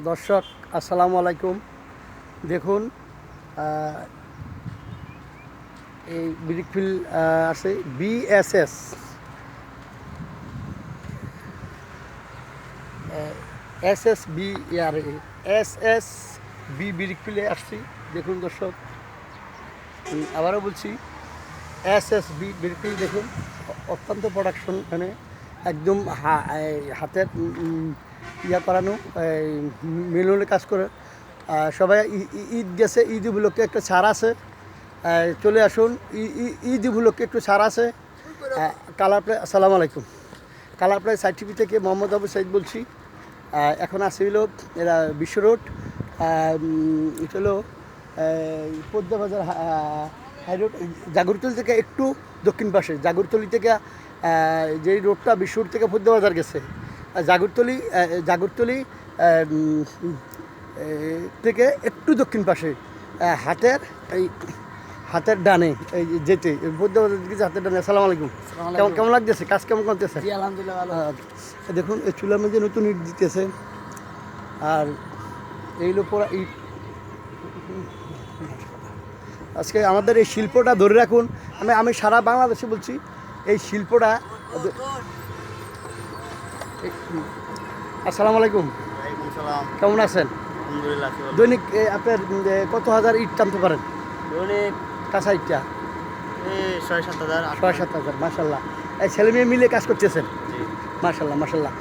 দর্শক, আসসালামু আলাইকুম। দেখুন এই ব্রিকফিল আছে বিএসএস। এস এস বি আর এস এস বি ব্রিকফিলে আসছি। দেখুন দর্শক আবারও বলছি এস এস বি ব্রিকফিল দেখুন অত্যন্ত প্রোডাকশন এখানে, একদম হাতের ইয়া করানো, এই মিলনে কাজ করে। সবাই ঈদ গেছে, ঈদ উপলক্ষে একটা ছাড় আছে। চলে আসুন ঈদ উপলক্ষে একটু ছাড় আছে। কালার প্রায়, আসসালামু আলাইকুম। কালার প্রায় সাইটিভি থেকে মোহাম্মদ আবু সাইদ বলছি। এখন আসে হলো, এরা বিশ্ব রোড। এটা হলো পদ্মা বাজার হাই রোড, জাগরতলি থেকে একটু দক্ষিণ পাশে। জাগরতলি থেকে যেই রোডটা বিশ্ব রোড থেকে পদ্মা বাজার গেছে। জাগরতলি জাগরতলি থেকে একটু দক্ষিণ পাশে হাতের এই হাতের ডানে এই যেতে দিকে হাতের ডানে। আসসালামু আলাইকুম। কেমন কেমন লাগতেছে? কাজ কেমন করতেছে? আলহামদুলিল্লাহ দেখুন এই চুলার মধ্যে নতুন ইট দিতেছে। আর এই লোপরা ইট। আজকে আমাদের এই শিল্পটা ধরে রাখুন। আমি আমি সারা বাংলাদেশে বলছি এই শিল্পটা আসসালামু আলাইকুম। কেমন আছেন? দৈনিক আপনার কত হাজার ইট টানতে পারেন? দৈনিক কাঁচা ইটটা? এই ছয় সাত হাজার ছয় সাত হাজার। মাসাল্লাহ এই ছেলে মেয়ে মিলে কাজ করতেছেন? জি। মাসাল্লাহ মাসাল্লাহ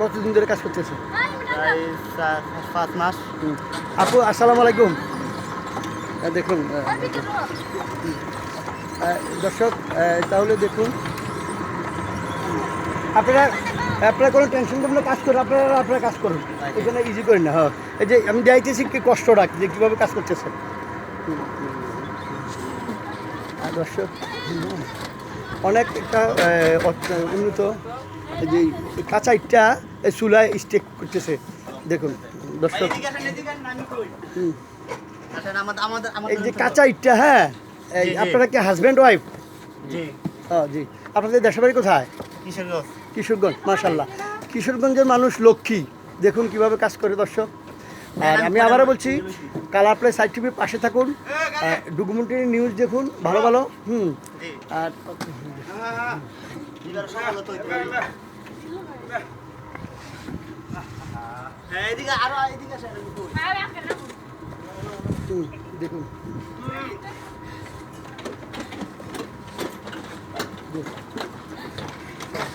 কতদিন ধরে কাজ করতেছেন? পাঁচ মাস। আপু আসসালামু আলাইকুম। দেখুন দর্শক তাহলে দেখুন আপনারা আপনারা কোনো টেনশন করবেন কাজ করুন আপনারা আপনারা কাজ করুন। এখানে ইজি করেন না হ্যাঁ। এই যে আমি যাইতেছি কি কষ্টটা যে কীভাবে কাজ করতেছেন? দর্শক অনেক একটা উন্নত এই যে কাঁচা ইটটা এই চুলায় স্টেক করতেছে। দেখুন দর্শক। হুম। আমাদের আমাদের এই যে কাঁচা ইটটা হ্যাঁ। আপনারা কি হাজব্যান্ড ওয়াইফ জি। হ্যাঁ জি। আপনাদের দেশের বাড়ি কোথায়? কিশোরগঞ্জ? কিশোরগঞ্জ মাশাল্লাহ কিশোরগঞ্জের মানুষ লক্ষ্মী। দেখুন কীভাবে কাজ করে দর্শক। আর আমি আবারও বলছি কালার প্লে সাইড টিভির পাশে থাকুন। ডকুমেন্টারি নিউজ দেখুন ভালো ভালো। হুম। আর হ্যাঁ দেখুন।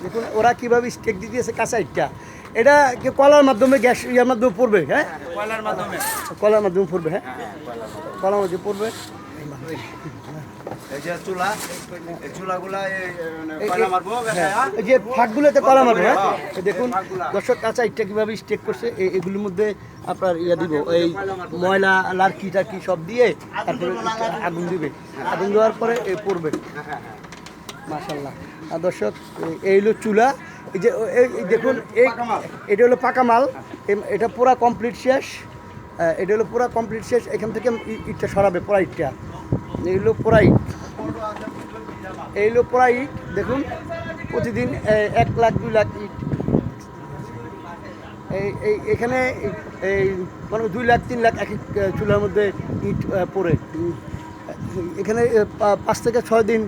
দেখুন ওরা কীভাবে স্টেক দিতেছে কাঁচা ইটটা। এটা কি কলার মাধ্যমে গ্যাস ইয়ার মাধ্যমে পড়বে হ্যাঁ? কয়লার মাধ্যমে। কলার মাধ্যমে পড়বে হ্যাঁ? কলার মাধ্যমে পড়বে। এই যে চুলা এই চুলাগুলা এই মারবো হ্যাঁ, এই যে ফাঁকগুলোতে কলা মারবে হ্যাঁ? দেখুন দর্শক কাঁচা ইটটা কীভাবে স্টেক করছে এগুলির মধ্যে আপনার ইয়া দিব এই ময়লা লার্কি টার্কি সব দিয়ে তারপরে আগুন দিবে। আগুন দেওয়ার পরে পড়বে। মাশাল্লাহ দর্শক, এই- হলো চুলা। এই যে দেখুন, এই এটা হলো পাকা মাল। এটা পুরা কমপ্লিট শেষ। এটা হলো পুরা কমপ্লিট শেষ। এখান থেকে ইটটা সরাবে, পুরা ইটটা। এই হলো পুরা ইট। এই হলো পুরা ইট, দেখুন। প্রতিদিন এক লাখ, দুই লাখ ইট। এই এখানে, এই- মানে দুই লাখ, তিন লাখ এক চুলার মধ্যে ইট পড়ে। এখানে পাঁচ থেকে ছয় দিন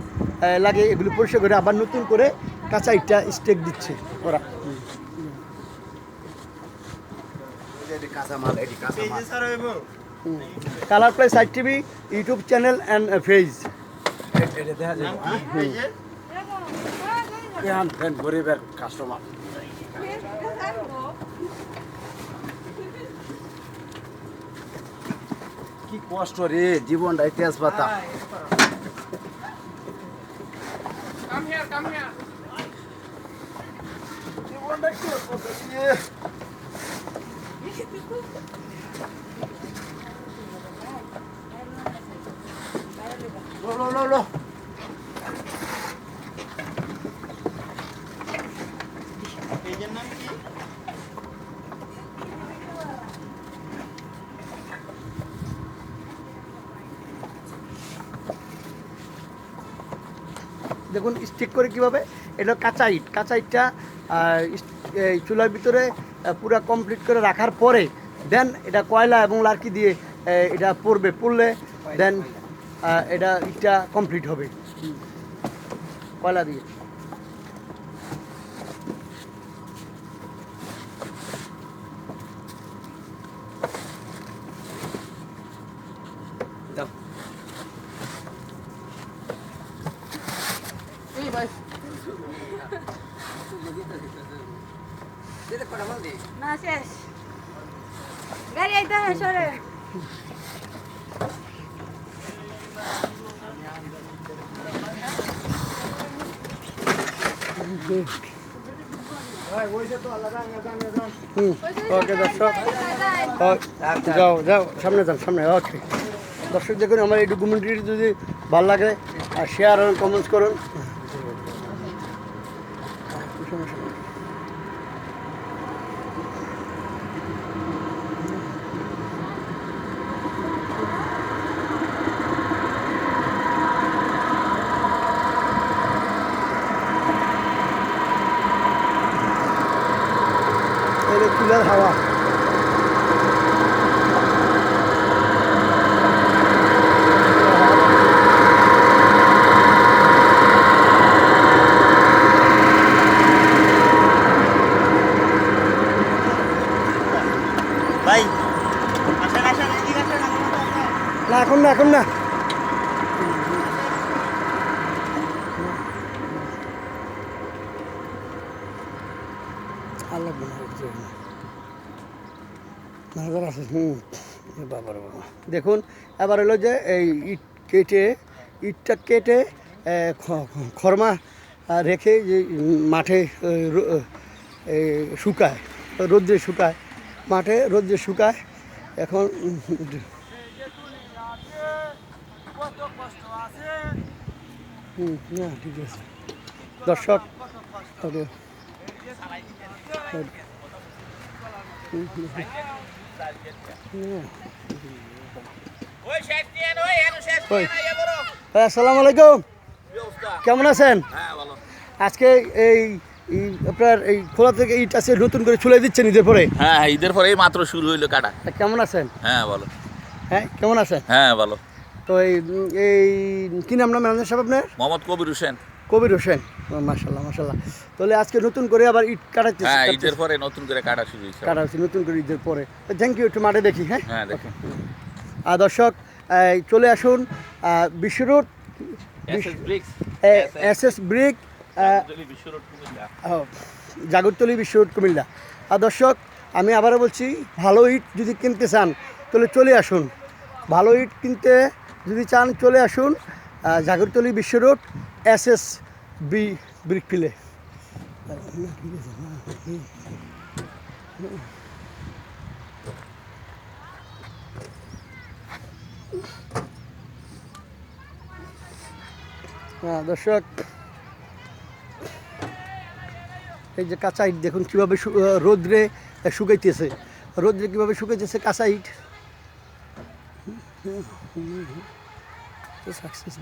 লাগে এগুলো পরিষ্কার করে আবার নতুন করে কাঁচা ইটটা স্টেক দিচ্ছে ওরা। Colour ply side TV YouTube channel and গরিবের কাস্টমার কি কষ্ট রে জীবনটাই তেজপাতা Come here, come here. You want back to your Lo, lo, lo, lo. দেখুন স্টিক করে কীভাবে? এটা কাঁচা ইট। কাঁচা ইটটা চুলার ভিতরে পুরা কমপ্লিট করে রাখার পরে দেন এটা কয়লা এবং লার্কি দিয়ে এটা পড়বে। পড়লে দেন এটা ইটটা কমপ্লিট হবে। কয়লা দিয়ে দাও না শেষ গাড়ি আইতে হয় সরে ওকে দর্শক। ও, যাও যাও সামনে যান সামনে ওকে দর্শক দেখুন আমার এই ডকুমেন্টারি যদি ভালো লাগে আর শেয়ার আর কমেন্টস করুন। এই কুলার হাওয়া ভাই আসেন আসেন। না এখন না এখন না আল্লাহ মনে হয় কিছু না। নজর আছে হুম এ বাবা রে বাবা দেখুন এবার হলো যে এই ইট কেটে, ইটটা কেটে খরমা রেখে যে মাঠে শুকায়, রোদ্রে শুকায়, মাঠে রোদ্রে শুকায়, এখন না, ঠিক আছে। দর্শক হুম, হুম, হুম। ওই শেষ ওই এর শেষ ওই। দিয়ে না ইয়ে বড় আসসালামু আলাইকুম। কেমন আছেন? হ্যাঁ ভালো আজকে এই আপনার এই খোলা থেকে ইট আছে নতুন করে চলে দিচ্ছেন ঈদের পরে। হ্যাঁ ঈদের পরে মাত্র শুরু হইল কাটা। কেমন আছেন? হ্যাঁ বলো হ্যাঁ কেমন আছেন? হ্যাঁ বলো তো এই এই কি নাম না ম্যানেজার সাহেব আপনার? মোহাম্মদ কবির হোসেন। কবির হোসেন। মাসাল্লাহ মাসাল্লাহ তাহলে আজকে নতুন করে আবার ইট কাটাচ্ছে হ্যাঁ ঈদের পরে নতুন করে কাটা শুরু হয়েছে। কাটা হচ্ছে নতুন করে ঈদের পরে। থ্যাংক ইউ একটু মাঠে দেখি হ্যাঁ? হ্যাঁ দেখেন আর দর্শক চলে আসুন আহ, Biswa road SS bricks S S brick Jagartali Biswa road Comilla. আর দর্শক আমি আবারও বলছি ভালো ইট যদি কিনতে চান তাহলে চলে আসুন। ভালো ইট কিনতে যদি চান চলে আসুন Jagartali Biswa road S S B brick ফিলে হ্যাঁ দর্শক। এই যে কাঁচা ইট, দেখুন কীভাবে রোদ্রে শুকাইতেছে। রোদ্রে কীভাবে শুকাইতেছে কাঁচা ইট? সাকসেস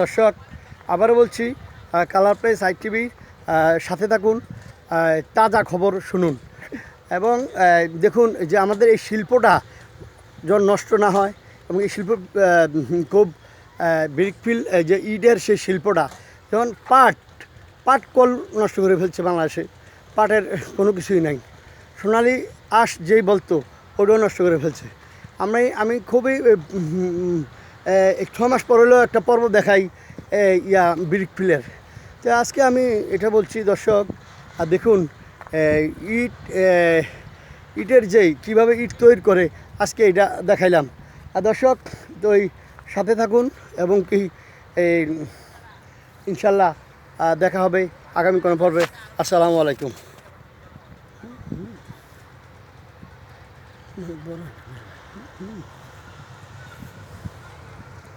দর্শক, আবারও বলছি কালার প্লেস আই টিভির সাথে থাকুন তাজা খবর শুনুন। এবং দেখুন যে আমাদের এই শিল্পটা যেন নষ্ট না হয় এবং এই শিল্প খুব ব্রিকফিল যে ইটের সেই শিল্পটা যেমন পাট পাট কল নষ্ট করে ফেলছে বাংলাদেশে, পাটের কোনো কিছুই নাই। সোনালি আশ যেই বলতো, ওটাও নষ্ট করে ফেলছে। আমি আমি খুবই ছ মাস পর হলেও একটা পর্ব দেখাই ইয়া, ব্রিক ফিলের। তো আজকে আমি এটা বলছি, দর্শক, আর দেখুন ইট ইটের যেই কীভাবে ইট তৈরি করে, আজকে এটা দেখাইলাম। আর দর্শক, তো এই সাথে থাকুন এবং কি ইনশাল্লাহ দেখা হবে আগামী কোনো পর্বে। আসসালামু আলাইকুম।